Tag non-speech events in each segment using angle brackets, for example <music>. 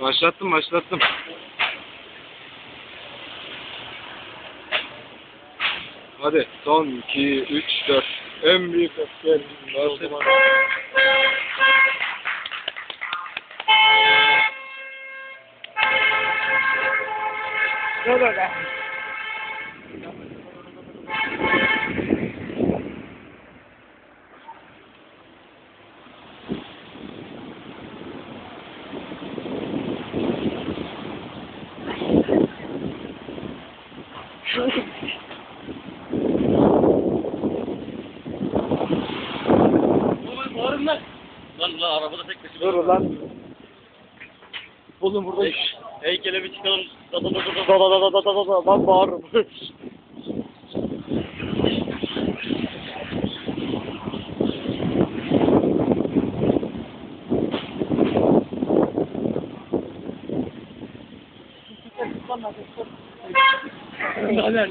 Başlattım başlattım. Hadi son 2, 3, 4. En büyük asker bizim var. Dur öyle. Bağırın lan. Lan arabada tek başıma. Dur lan. Oğlum burada Hey, heykele bir çıkalım. Da da da da da. da da da da da da da lan bağırırım.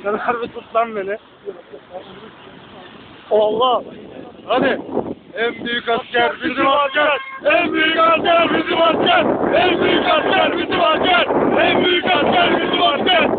Sen harbi tut lan beni. Allah. Hadi. En büyük asker bizim asker. En büyük asker bizim asker. En büyük asker bizim asker. En büyük asker bizim asker.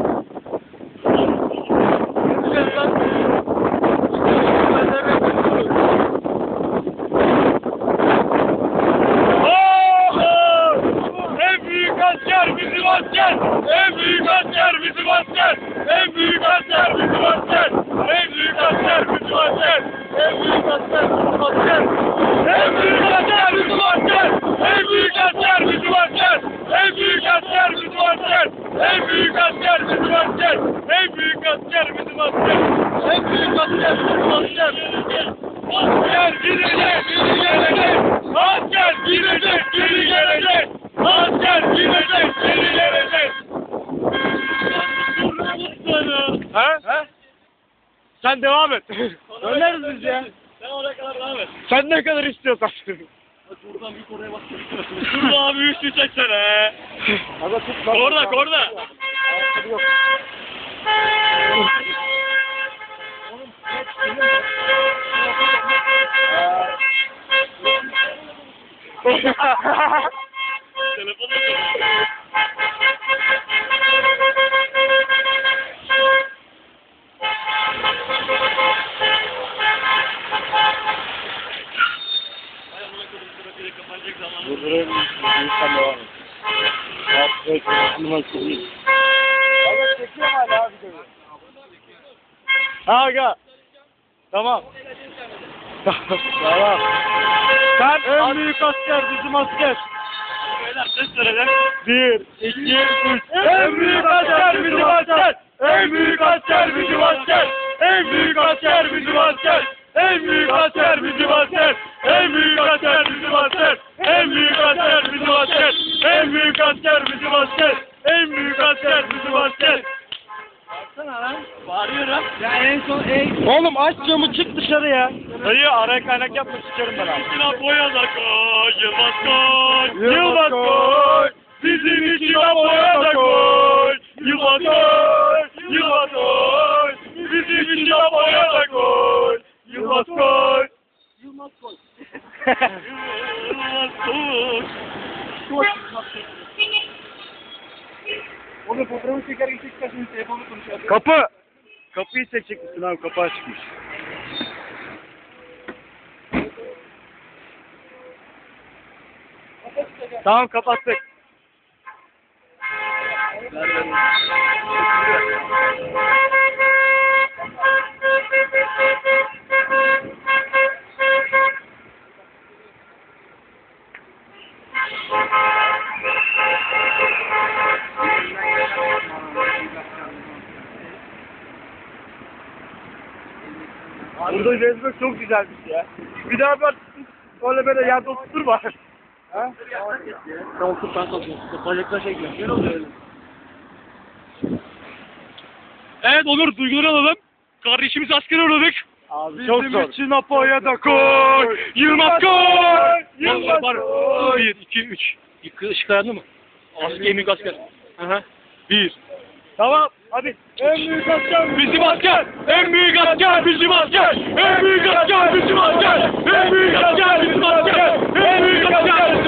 En büyük asker bizim asker. En büyük asker bizim asker. En büyük asker bizim asker. En büyük asker bizim asker. En büyük asker bizim asker. En büyük asker bizim asker. En büyük asker bizim asker. En büyük asker bizim asker. En büyük asker bizim asker. En büyük asker bizim asker. En büyük asker bizim asker. Asker gidecek, geri gelecek. Asker gidecek, geri gelecek. Asker gidecek, geri gelecek. Ha? Ha? Sen devam et. Döneriz biz ya. Sen oraya kadar devam et. Sen ne kadar istiyorsan. Buradan bir oraya bak. Şurada abi üçlü çeksene. Aga tut lan. Korda korda. Ayakkabı yok. Telefonu yok. <laughs> Ay Durdurayım. İnsan devam et. Evet, aklıma çekeyim. Evet, çekiyorum hala abi videoyu. Ha aga. Tamam. tamam. Sen en büyük asker bizim asker. Beyler ses verelim. Bir, iki, üç. En büyük asker bizim asker. En büyük asker bizim asker. En büyük asker bizim asker. En büyük asker bizim asker. En büyük asker bizim asker. Oğlum aç camı çık dışarı ya. Dayı araya kaynak yapma sikerim ben abi. İçine boya da koy. Yılmaz koy. Yılmaz koy. Bizim içine boya da koy. Yılmaz koy. Yılmaz koy. Bizim içine boya da koy. Yılmaz koy. Yılmaz koy. Onu fotoğrafı şimdi telefonu konuşuyor. Kapı. Kapıyı seçecek misin abi? Kapağı çıkmış. Tamam kapattık. Ver, ver. Burada gezmek çok güzelmiş ya. Bir daha ben öyle böyle yerde oturma. Ha? Tamam tut ben kalkıyorum. Bacaklar şey gidiyor. Gel oluyor öyle. Evet Onur duyguları alalım. Kardeşimiz asker uğradık. Abi çok zor. için Apo'ya da koy. Yılmaz koy. Yılmaz koy. Bir, iki, üç. Yıkı ışık ayarlı mı? Asker, emik asker. Aha. Bir. Tamam hadi. En büyük asker Bizim asker! En büyük asker bizim asker! En büyük asker bizim asker! En büyük asker bizim asker! En büyük asker!